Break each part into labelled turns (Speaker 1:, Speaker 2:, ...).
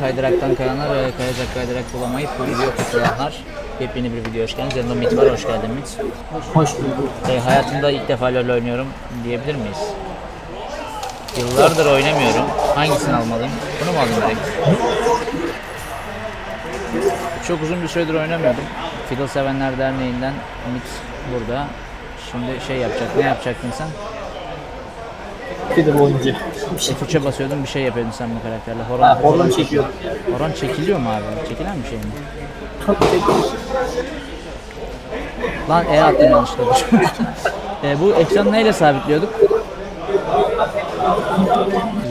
Speaker 1: Kaydıraktan kayanlar ve kayacak kaydırak bulamayıp bu video katılanlar. Yepyeni bir video hoş geldiniz. Yanımda Mit var, hoş geldin Mit.
Speaker 2: Hoş bulduk.
Speaker 1: E, hayatımda ilk defa LoL oynuyorum diyebilir miyiz? Yıllardır oynamıyorum. Hangisini almalıyım? Bunu mu alayım direkt? Çok uzun bir süredir oynamıyordum. Fiddle Sevenler Derneği'nden Mit burada. Şimdi şey yapacak. Ne yapacaktın sen?
Speaker 2: Fiddle oyuncu. Bir şey.
Speaker 1: F3'e basıyordun bir şey yapıyordun sen bu karakterle. Horon,
Speaker 2: Ha, horlum çekiyorum.
Speaker 1: horon çekiliyor mu abi? Çekilen bir şey mi?
Speaker 2: Çekiyorum.
Speaker 1: Lan E attım yanlışlıkla. e, bu ekranı neyle sabitliyorduk?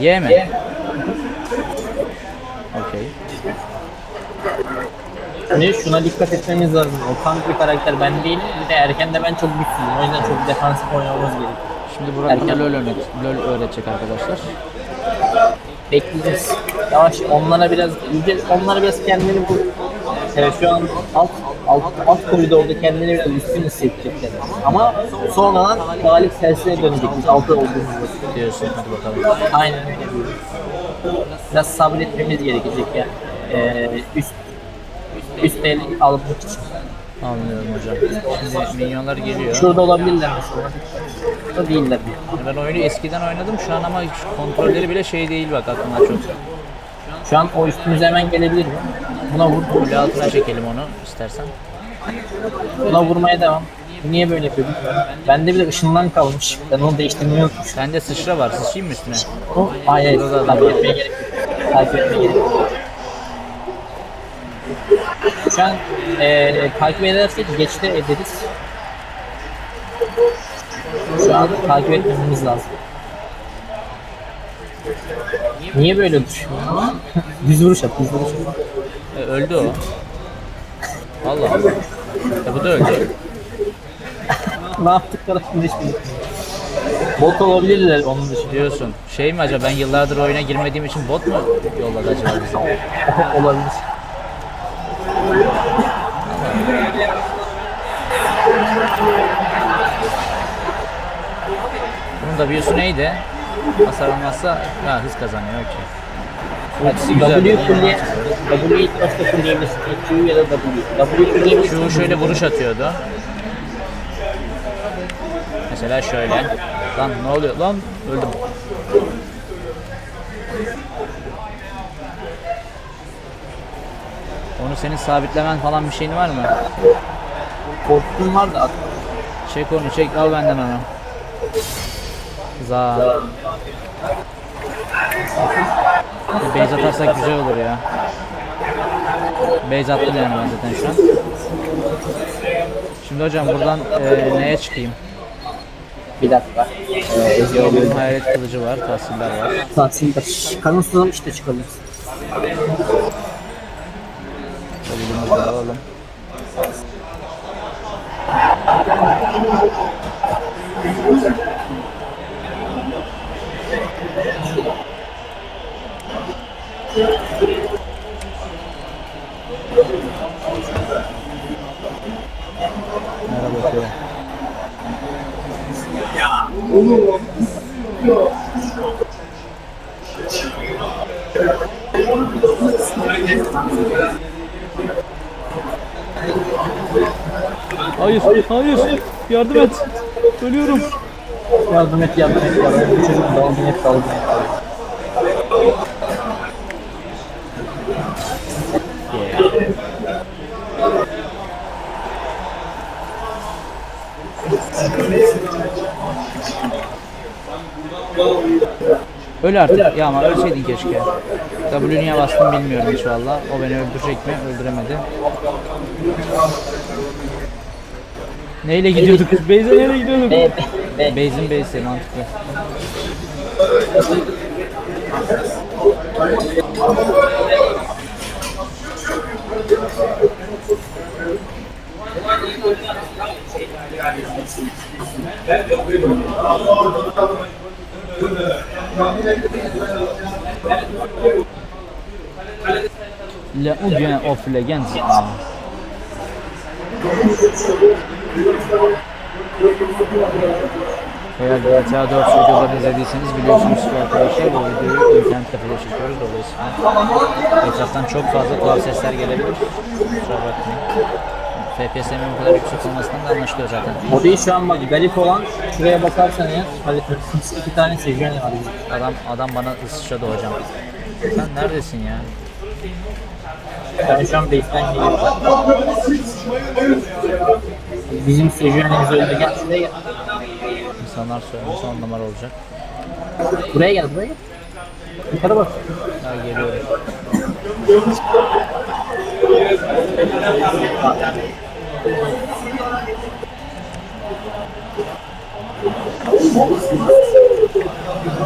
Speaker 1: Y mi? Okey.
Speaker 2: Ne şuna dikkat etmemiz lazım. O tank bir karakter ben değilim. Bir de erken de ben çok güçsüzüm. O yüzden çok defansif oynamamız gerekiyor.
Speaker 1: Şimdi Burak bana
Speaker 2: Erken.
Speaker 1: LoL, LoL öğretecek arkadaşlar.
Speaker 2: Bekleyeceğiz. Yavaş onlara biraz onlara biraz kendini bu evet, şu an alt alt alt koridorda kendini biraz üstün hissedecekler. Ama sonradan galip tersine dönecek biz altı olduğumuzda.
Speaker 1: Diyorsun hadi bakalım.
Speaker 2: Aynen öyle diyorum. Biraz sabretmemiz gerekecek yani. Ee, üst üst el almak için.
Speaker 1: Anlıyorum hocam. Şimdi minyonlar geliyor.
Speaker 2: Şurada olabilirler mesela. Burada değiller bir.
Speaker 1: Ben oyunu eskiden oynadım şu an ama kontrolleri bile şey değil bak aklımda çok.
Speaker 2: Şu an o üstümüze hemen gelebilir mi? Buna vur.
Speaker 1: Kule altına çekelim onu istersen.
Speaker 2: Buna vurmaya devam. Niye böyle yapıyor bilmiyorum. Bende bir de ışından kalmış. Ben onu değiştirmeyi unutmuşum.
Speaker 1: Sende sıçra var sıçayım mı üstüne?
Speaker 2: O hayır.
Speaker 1: Da
Speaker 2: Takip etmeye gerek yok. Takip etmeye gerek yok. Şu an eee takip edersek geçte ederiz. Şu an takip etmemiz lazım. Niye böyle düşüyor? düz vuruş at, düz vuruş at.
Speaker 1: E, öldü o. Allah Allah. E, bu da öldü.
Speaker 2: ne yaptıkları hakkında hiç bilmiyorum. Bot olabilirler onun dışında.
Speaker 1: Diyorsun. Şey mi acaba ben yıllardır oyuna girmediğim için bot mu yolladı acaba bize?
Speaker 2: olabilir.
Speaker 1: Bunun da büyüsü neydi? Hasar almazsa ha, hız kazanıyor okey. Ultisi
Speaker 2: W
Speaker 1: güzel.
Speaker 2: kulliye, W ilk başta kulleyebilirsin. Q ya da W. W kulleyebilirsin.
Speaker 1: Şu şöyle vuruş atıyordu. Mesela şöyle. Lan ne oluyor? Lan öldüm. Senin sabitlemen falan bir şeyin var mı?
Speaker 2: Korktuğum var da.
Speaker 1: Çek onu çek al benden onu. Za. Base atarsak güzel olur ya. Base attım yani ben zaten şu an. Şimdi hocam buradan e, neye çıkayım?
Speaker 2: Bir dakika. Ee,
Speaker 1: Benim hayalet kılıcı var, tahsiller var.
Speaker 2: Tahsilde. Kanın susamış da çıkabilirsin.
Speaker 1: Kabulümüzü alalım. Merhaba Kerem. Hayır, hayır. Yardım et. Ölüyorum.
Speaker 2: Yardım et yardım et yardım et. Bu çocuk dalgın et dalgın et.
Speaker 1: Öl artık. Ya ama ölseydin keşke. W niye bastım bilmiyorum hiç valla. O beni öldürecek mi? Öldüremedi. Neyle gidiyorduk? Beyze neyle gidiyorduk?
Speaker 2: B, B, B.
Speaker 1: Beyzin Beyzi mantıklı. Le Udien of Legends. Eğer GTA 4 videolarını izlediyseniz biliyorsunuz ki arkadaşlar bu videoyu internet kafede çekiyoruz dolayısıyla etraftan çok fazla tuhaf sesler gelebilir. Kusura bakmayın. FPS'nin bu kadar yüksek olmasından da anlaşılıyor zaten.
Speaker 2: O değil şu an bak garip olan şuraya bakarsan eğer hani iki tane seviyen var.
Speaker 1: Adam adam bana ısışadı hocam. Sen neredesin ya?
Speaker 2: Ben şu an base'den geliyorum. Bizim sejuenimiz öldü. Gel şuraya gel.
Speaker 1: İnsanlar söylemesi on numara olacak.
Speaker 2: Buraya gel buraya gel. Yukarı bak.
Speaker 1: Ha geliyorum.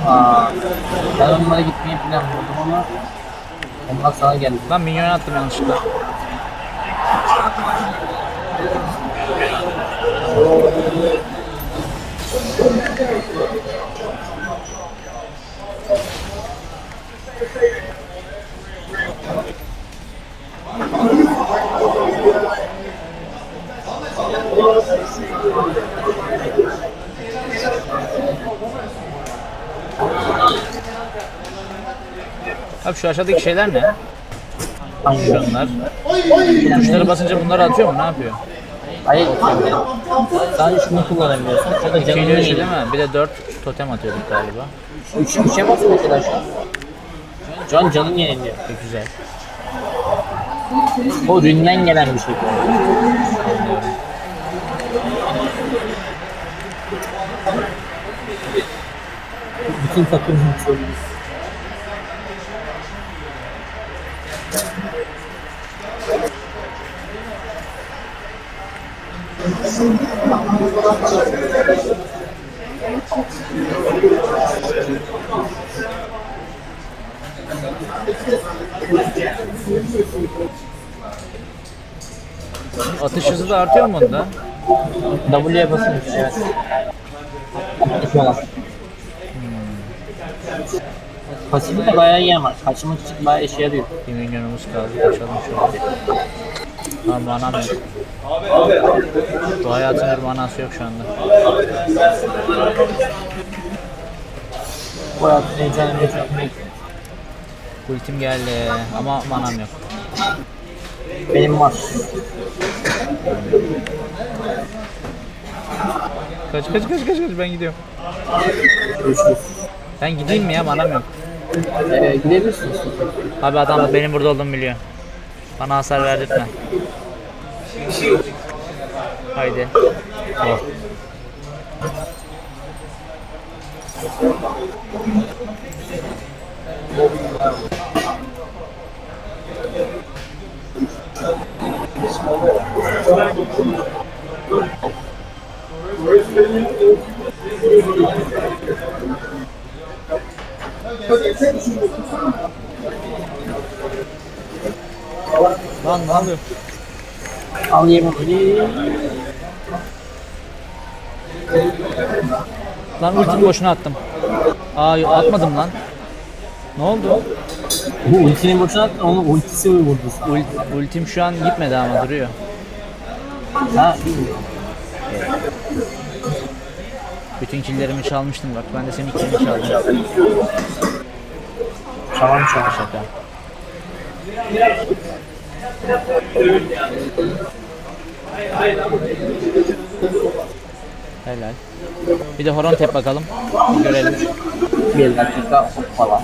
Speaker 2: Aa, ben onlara gitmeyi planlıyordum ama onlar sana geldi.
Speaker 1: Lan minyon attım yanlışlıkla. Abi şu aşağıdaki şeyler ne? Şunlar. Tuşlara basınca bunları atıyor mu? Ne yapıyor?
Speaker 2: Hayır. Sadece şunu kullanabiliyorsun. O da canını yedi.
Speaker 1: değil mi? Bir de 4 totem atıyorduk galiba.
Speaker 2: Üç, üçe bas mesela şu an. Şu an canın yeniliyor.
Speaker 1: E, güzel.
Speaker 2: O ründen gelen bir şey. Bütün takımın sorunu.
Speaker 1: Atış hızı da artıyor mu bunda?
Speaker 2: W'ye basın. Evet. Yapıyorlar. Pasifi de bayağı iyi ama kaçmak için bayağı işe yarıyor.
Speaker 1: Bir milyonumuz kaldı. Kaçalım şöyle. Manam yok. Bu hayatın bir manası yok şu anda.
Speaker 2: Bu hayatın heyecanı ne?
Speaker 1: Ultim geldi ama manam yok.
Speaker 2: Benim var.
Speaker 1: Kaç kaç kaç kaç kaç ben gidiyorum.
Speaker 2: Görüşürüz.
Speaker 1: Ben gideyim mi ya manam yok.
Speaker 2: Ee, gidebilirsiniz.
Speaker 1: Abi adam benim burada olduğumu biliyor. Bana hasar verdirtme. Haydi. Oh. Lan ne oluyor?
Speaker 2: Al yemin.
Speaker 1: Lan ultimi boşuna attım. Aa atmadım lan. Ne oldu?
Speaker 2: Bu ultini boşuna attın, onun ultisi mi vurdu?
Speaker 1: Ult- ultim şu an gitmedi ama duruyor.
Speaker 2: Ha?
Speaker 1: Bütün killerimi çalmıştım bak. Ben de senin killini çaldım.
Speaker 2: Tamam tamam.
Speaker 1: Şaka. Helal. Bir de horon tep bakalım. Görelim.
Speaker 2: Bir dakika falan falan.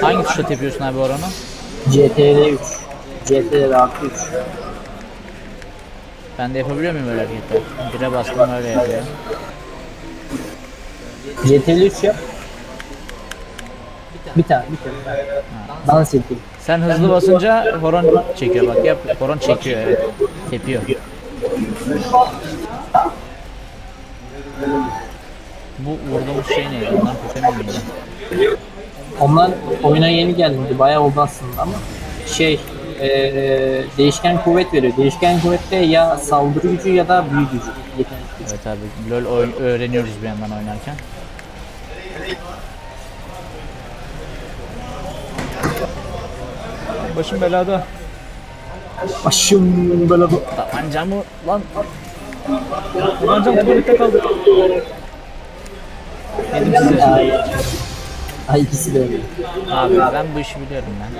Speaker 1: Hangi tuşla tepiyorsun abi horonu?
Speaker 2: CTRL 3. CTRL artı 3.
Speaker 1: Ben de yapabiliyor muyum öyle hareketler? Bire bastım öyle yapıyor.
Speaker 2: CTRL 3 yap. Bir tane, bir tane. Dans edeyim.
Speaker 1: Sen hızlı basınca horon çekiyor bak yap. Horon çekiyor evet. Tepiyor. Bu vurduğumuz şey neydi? Ondan totemi miydi?
Speaker 2: Onlar oyuna yeni geldi. Bayağı oldu aslında ama şey eee, değişken kuvvet veriyor. Değişken kuvvette ya saldırı gücü ya da büyü gücü. Yetenek gücü.
Speaker 1: Evet abi LoL oyun öğreniyoruz bir yandan oynarken. Başım belada.
Speaker 2: Başım bu.
Speaker 1: Tabancamı lan. Tabancam tuvalette kaldı. Yedim sizi.
Speaker 2: Ay, ay ikisi de öyle.
Speaker 1: Abi ben bu işi biliyorum ben.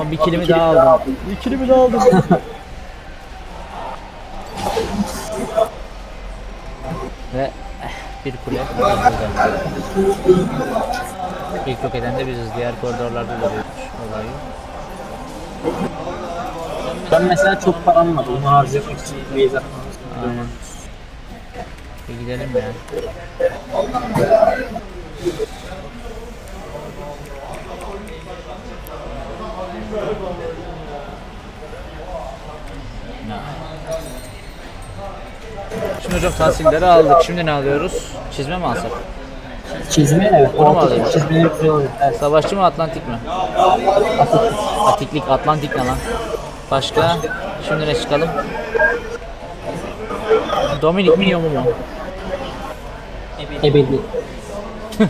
Speaker 1: Ama bir kilimi daha aldım. Bir kilimi daha aldım. Ve eh, bir kule. İlk yok eden de biziz. Diğer koridorlarda da bir olayı.
Speaker 2: Ben mesela çok param var. Onu harcamak için atmam.
Speaker 1: Aynen. Bir gidelim ya. Şimdi hocam tahsilleri aldık. Şimdi ne alıyoruz? Çizme mi alsak?
Speaker 2: Çizme evet.
Speaker 1: Onu mu alayım?
Speaker 2: çizmeleri güzel olur. Evet.
Speaker 1: Savaşçı mı Atlantik mi? Atiklik, Atlantik ne lan? Başka? Şimdi ne çıkalım? Dominik mi Yomu mu?
Speaker 2: Ebedi.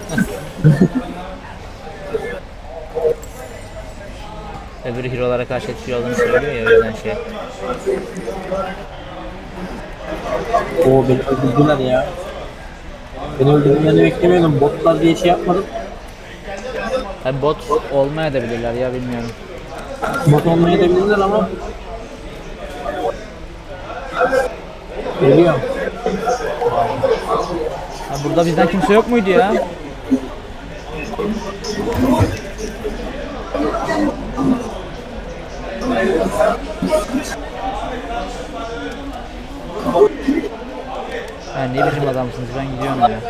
Speaker 1: Öbürü hero'lara karşı etkili olduğunu söylüyor ya o yüzden şey.
Speaker 2: Oo beni öldürdüler ya. Beni öldürmelerini beklemiyordum. Botlar diye şey yapmadım.
Speaker 1: Tabi bot olmaya da bilirler ya bilmiyorum.
Speaker 2: Bot olmayı da bilirler ama Geliyorum.
Speaker 1: Ha, burada bizden kimse yok muydu ya? Ne biçim adamsınız ben gidiyorum ya.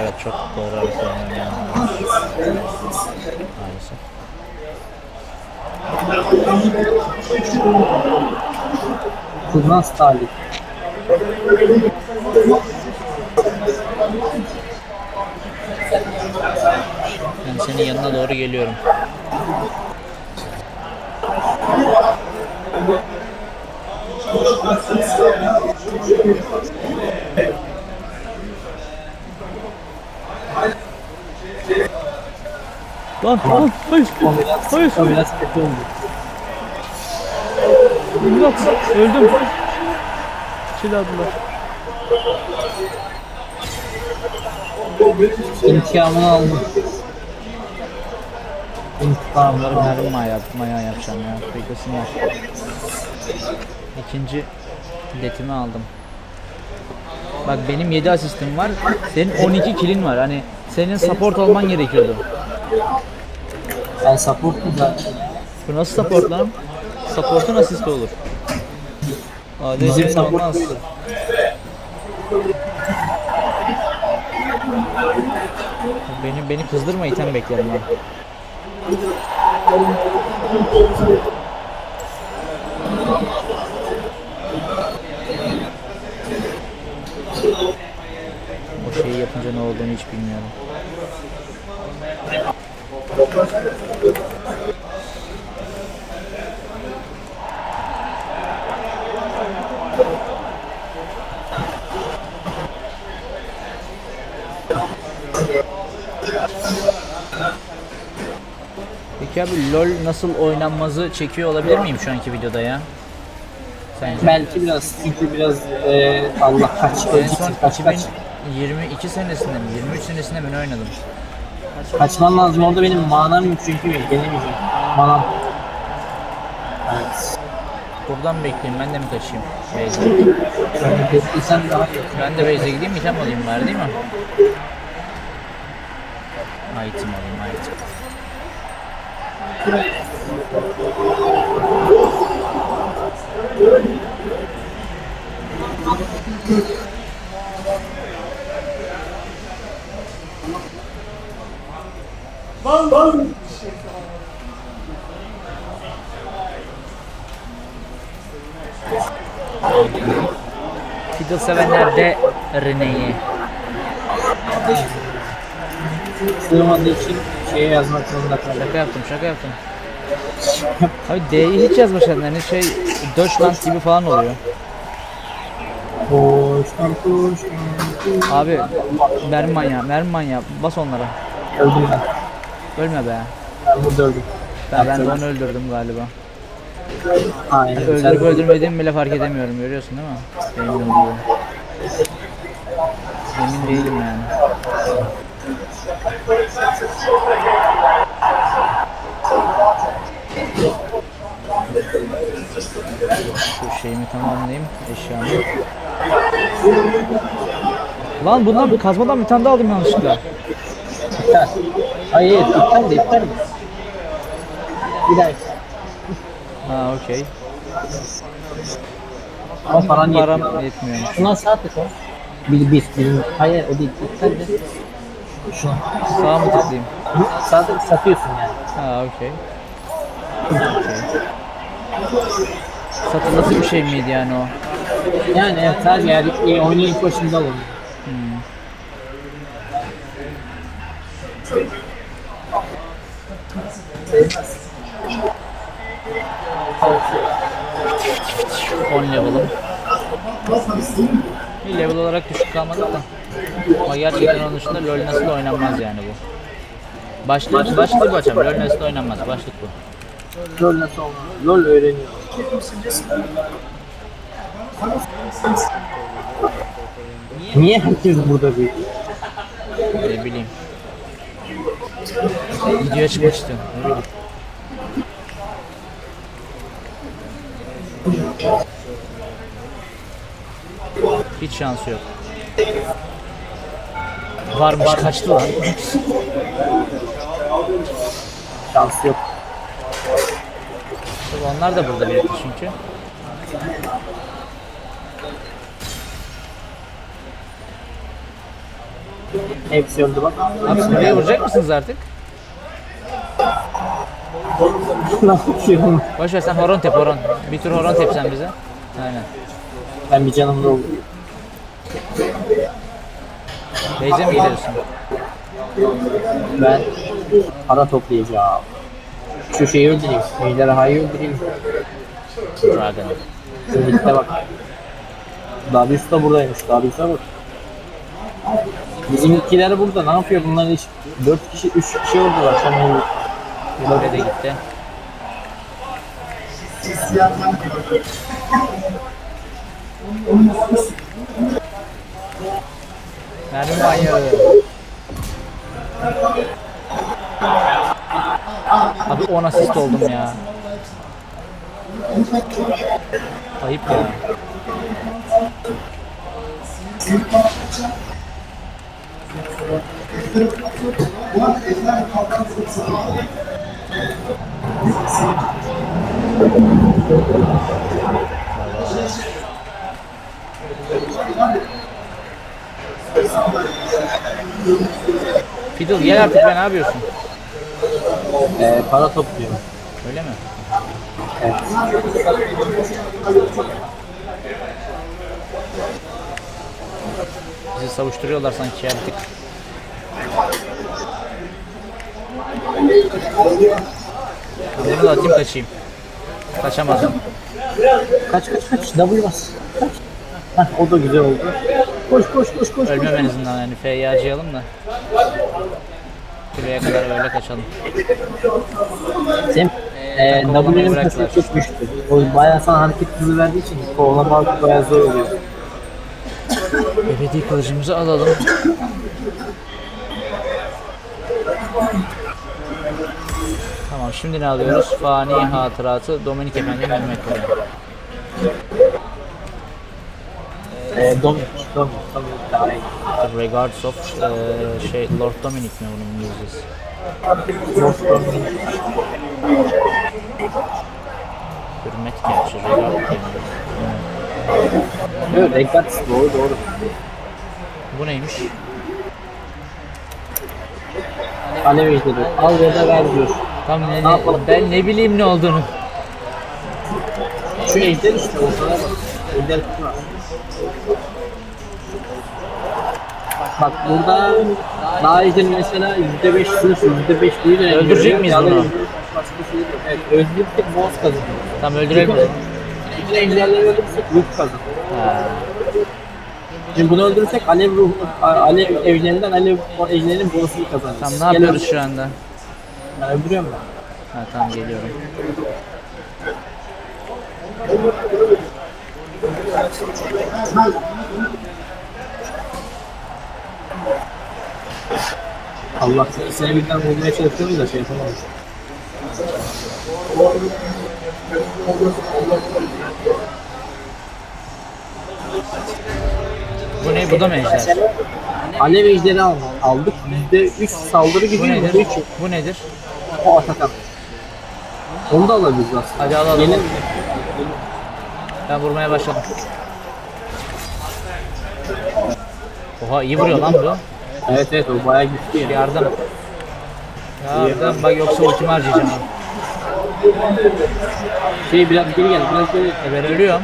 Speaker 1: Evet çok doğru harita oynuyorum Maalesef.
Speaker 2: Kurnaz talih.
Speaker 1: Ben senin yanına doğru geliyorum. Lan lan hayır hayır
Speaker 2: o biraz kötü oldu.
Speaker 1: imdat öldüm. Çiladılar.
Speaker 2: İntikamını aldım. Aldım.
Speaker 1: mermi maya, maya yapacağım ya. Beklesinler. İkinci biletimi aldım. Bak benim 7 asistim var. Senin 12 kilin var. Hani senin support olman gerekiyordu.
Speaker 2: Ben supportum zaten.
Speaker 1: Bu nasıl support lan? Support'un asisti olur. ADC'nin
Speaker 2: support
Speaker 1: olmaz. Beni beni kızdırma item beklerim ben. O şeyi yapınca ne olduğunu hiç bilmiyorum. Peki abi LoL nasıl oynanmazı çekiyor olabilir miyim şu anki videoda ya? Sence?
Speaker 2: Belki biraz çünkü biraz e, Allah kaç
Speaker 1: En son
Speaker 2: kaç kaç
Speaker 1: 2022 senesinde mi 23 senesinde mi ne oynadım?
Speaker 2: kaçman lazım orada benim manam yok çünkü gelemeyeceğim manam evet
Speaker 1: Buradan bekleyeyim ben de mi kaçayım? Base'e.
Speaker 2: daha iyi
Speaker 1: Ben de base'e gideyim item alayım bari değil mi? Item alayım item. Fiddle sevenler de Rene'yi.
Speaker 2: Sığmadığı için şeye yazmak zorunda kaldım
Speaker 1: Şaka yaptım şaka yaptım. Abi D'yi hiç yazmışlar yani şey Deutschland gibi falan oluyor.
Speaker 2: Koştan koştan.
Speaker 1: Abi mermi manyağı mermi manyağı bas onlara.
Speaker 2: Öldüm ben.
Speaker 1: Ölme be.
Speaker 2: Ben burada öldüm.
Speaker 1: Ben, ben de onu öldürdüm galiba.
Speaker 2: Aynen.
Speaker 1: Öldürüp
Speaker 2: Sen-
Speaker 1: öldürmediğimi bile fark edemiyorum görüyorsun değil mi? Benim öldüğüm. Emin değilim yani. Şu şeyimi tamamlayayım eşyamı. Lan bundan kazmadan bir tane daha aldım yanlışlıkla.
Speaker 2: Hayır, iptal de iptal de. Bir daha.
Speaker 1: Ha okey.
Speaker 2: Ama paran
Speaker 1: Param
Speaker 2: yetmiyor.
Speaker 1: yetmiyor.
Speaker 2: Şuna sağ tıkla. Bir, bir, bir. Hayır, o değil. İptal de. Şuna.
Speaker 1: Sağa mı tıklayayım?
Speaker 2: Sağ tık satıyorsun yani.
Speaker 1: Ha okey. Okey. Satılası bir şey miydi yani o?
Speaker 2: Yani evet, sadece iyi oyunun ilk başında alın.
Speaker 1: Hmm. On level'ım. Bir level olarak düşük kalmadık da. Ama gerçekten onun dışında LoL nasıl oynanmaz yani bu. Başlık, başlık bu açam. LoL nasıl oynanmaz. Başlık bu.
Speaker 2: LOL nasıl olmalı? LOL öğreniyor. Niye herkes burada bir?
Speaker 1: Ne bileyim. Videoya istiyorum. Ne bileyim. Hiç şansı yok. Varmış kaçtı lan.
Speaker 2: Şansı yok.
Speaker 1: Onlar da burada birlikte çünkü.
Speaker 2: Hepsi öldü bak.
Speaker 1: Abi buraya vuracak mısınız artık? Boş ver sen horon tep horon. Bir tur horon tep sen bize. Aynen.
Speaker 2: Ben bir canımda oldum.
Speaker 1: Beyze mi gidiyorsun?
Speaker 2: Ben para toplayacağım. Şu şeyi öldüreyim. Ejderhayı öldüreyim.
Speaker 1: Dragon.
Speaker 2: Şu mitte bak. Darius da buradaymış. Darius'a bak. Bizimkiler burada. Ne yapıyor bunlar hiç? 4 kişi, 3 kişi oldular. Sen ne?
Speaker 1: Buraya da gitti. Mermi manyağı. Abi 10 asist oldum ya. Ayıp ya. Fiddle gel artık be ne yapıyorsun?
Speaker 2: Ee, para topluyorum.
Speaker 1: Öyle mi?
Speaker 2: Evet.
Speaker 1: Bizi savuşturuyorlar sanki ya bir tık. Bunu da atayım kaçayım. Kaçamadım.
Speaker 2: Kaç kaç kaç. W bas. Kaç. Heh, o da güzel oldu. Koş koş koş koş.
Speaker 1: Ölmem en azından yani F'yi harcayalım da. Kuleye kadar öyle kaçalım.
Speaker 2: Sen e,
Speaker 1: Takımı
Speaker 2: W'nin kasası çok güçlü. O bayağı sana hareket hızı verdiği için kovalamak bayağı zor oluyor.
Speaker 1: Ebedi kılıcımızı alalım. Tamam şimdi ne alıyoruz? Fani hatıratı Dominik Efendi Mehmet Kaya.
Speaker 2: E, Dominic,
Speaker 1: The Regards of eee, şey Lord Dominic mi bunun İngilizcesi?
Speaker 2: Most Dominic.
Speaker 1: Hürmet gerçi Regard diyelim.
Speaker 2: Evet, Regards doğru doğru.
Speaker 1: Bu neymiş?
Speaker 2: Alev ejderi. Al ya da ver diyor.
Speaker 1: Tam ne,
Speaker 2: Ne
Speaker 1: ben ne bileyim ne olduğunu.
Speaker 2: Şu ejder işte ortada bak. Ejder tutma. Bak burada daha ejder mesela %5 sürüsü, %5 büyü de
Speaker 1: Öldürecek miyiz bunu?
Speaker 2: Evet, öldürdük boss kazanıyor.
Speaker 1: Tam öldürelim mi?
Speaker 2: Bütün ejderleri öldürürsek loot kazanıyor.
Speaker 1: Ha.
Speaker 2: Şimdi bunu öldürürsek alev ruhu, alev evlerinden alev ejderinin bonusunu kazanırız.
Speaker 1: Tamam ne
Speaker 2: Gel
Speaker 1: yapıyoruz
Speaker 2: öldür-
Speaker 1: şu anda?
Speaker 2: Ben öldürüyorum ben.
Speaker 1: Ha tamam geliyorum.
Speaker 2: Allah ikisine birden vurmaya çalışıyoruz da şey yapamamış.
Speaker 1: Bu ne? Bu da mı ejder?
Speaker 2: Alev ejderi al- aldık. %3 saldırı gücü,
Speaker 1: Bu nedir?
Speaker 2: %3
Speaker 1: Bu nedir?
Speaker 2: o atakan. Onu da alabiliriz aslında.
Speaker 1: Hadi alalım.
Speaker 2: Gelin.
Speaker 1: Ben vurmaya başladım. Oha iyi vuruyor lan bu.
Speaker 2: Evet evet o bayağı güçlü ya.
Speaker 1: Yardım. Yardım bak yoksa ultimi harcayacağım. abi.
Speaker 2: Şey biraz geri gel, biraz geri.
Speaker 1: E ben ölüyorum.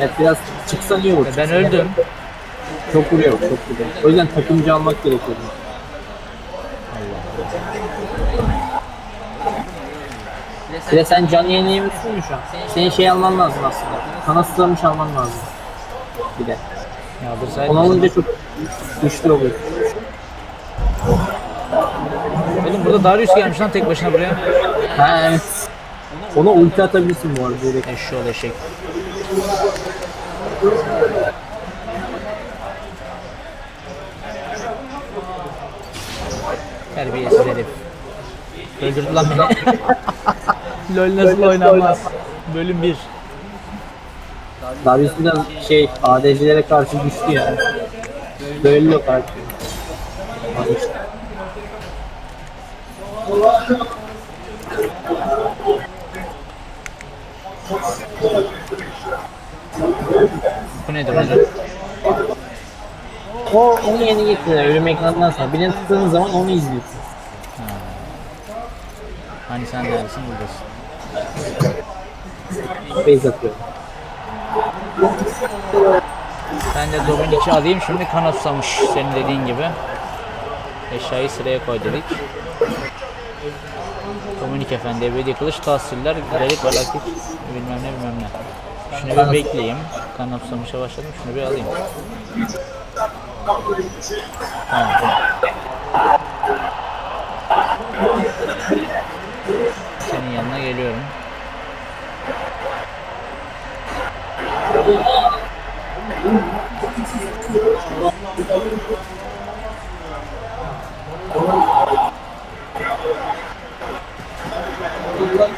Speaker 2: Evet biraz çıksan iyi olur.
Speaker 1: E ben öldüm.
Speaker 2: Çok vuruyor, çok vuruyor. O yüzden takımcı almak gerekiyor. Bir de sen can yenileyemiyorsun mu şu an? Senin şey alman lazım aslında. Kana alman lazım. Bir de.
Speaker 1: Yaldırsaydın.
Speaker 2: Onu alınca çok güçlü oluyor.
Speaker 1: Oğlum burada Darius gelmiş lan tek başına buraya.
Speaker 2: Ha evet. Ona ulti atabilirsin bu arada direkt.
Speaker 1: Eşşoğlu eşek. Terbiyesiz herif. Öldürdü lan beni. LOL nasıl oynanmaz? Bölüm 1.
Speaker 2: Darius biraz şey ADC'lere karşı güçlü yani. Böyle yok artık.
Speaker 1: Bu nedir hocam?
Speaker 2: O onu yeni getirdiler ölüm ekranından sonra. Birini tıkladığın zaman onu izliyorsun.
Speaker 1: Hani sen neredesin buradasın.
Speaker 2: Base atıyor.
Speaker 1: Ben de Dominik'i alayım şimdi kan susamış senin dediğin gibi. Eşyayı sıraya koy dedik. Dominik Efendi, ebedi kılıç, tahsiller, garip, valakit, bilmem ne bilmem ne. Şunu bir bekleyeyim. Kan susamışa başladım, şunu bir alayım. Tamam. Senin yanına geliyorum.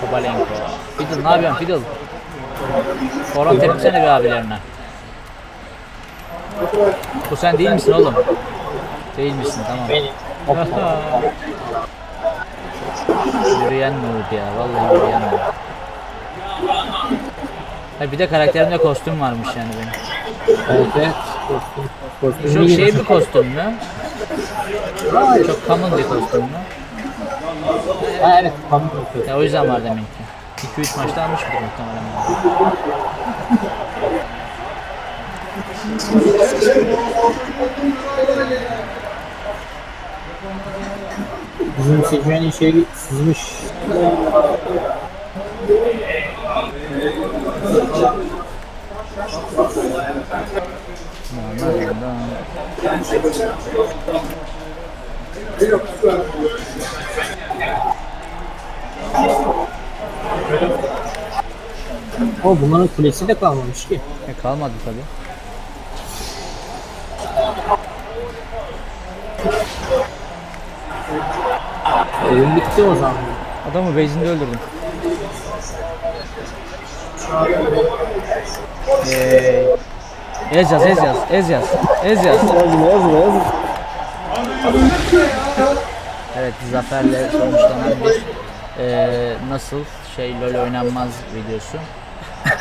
Speaker 1: Kobalenko. Fiddle ne yapıyorsun Fiddle? Forum tepsene bir abilerine. Bu sen değil misin oğlum? Değil misin tamam.
Speaker 2: Benim.
Speaker 1: Yürüyen noob ya vallahi yürüyen noob. Ha bir de karakterimde kostüm varmış yani benim.
Speaker 2: Evet. Kostüm. Kostüm
Speaker 1: Çok şey bir kostüm mü? Çok common bir kostüm mü?
Speaker 2: Ha evet. Pamuk yapıyor.
Speaker 1: Ya o yüzden var demek ki. 2-3 maçta almıştır muhtemelen. yani.
Speaker 2: Bizim Sejuani şey sızmış. O bunların kulesi de kalmamış ki.
Speaker 1: E kalmadı tabi.
Speaker 2: Oyun bitti o zaman.
Speaker 1: Adamı base'inde öldürdüm. Eee. Ez yaz, ez yaz, ez yaz, ez yaz. Evet, zaferle sonuçlanan bir eee, nasıl şey LoL oynanmaz videosu.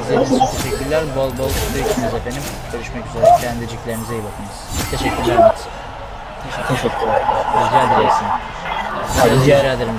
Speaker 1: İzlediğiniz için teşekkürler. Bol bol su içiniz efendim. Görüşmek üzere. Kendiciklerinize iyi bakınız. Teşekkürler Mat.
Speaker 2: Teşekkürler.
Speaker 1: Rica edersin. Rica ederim.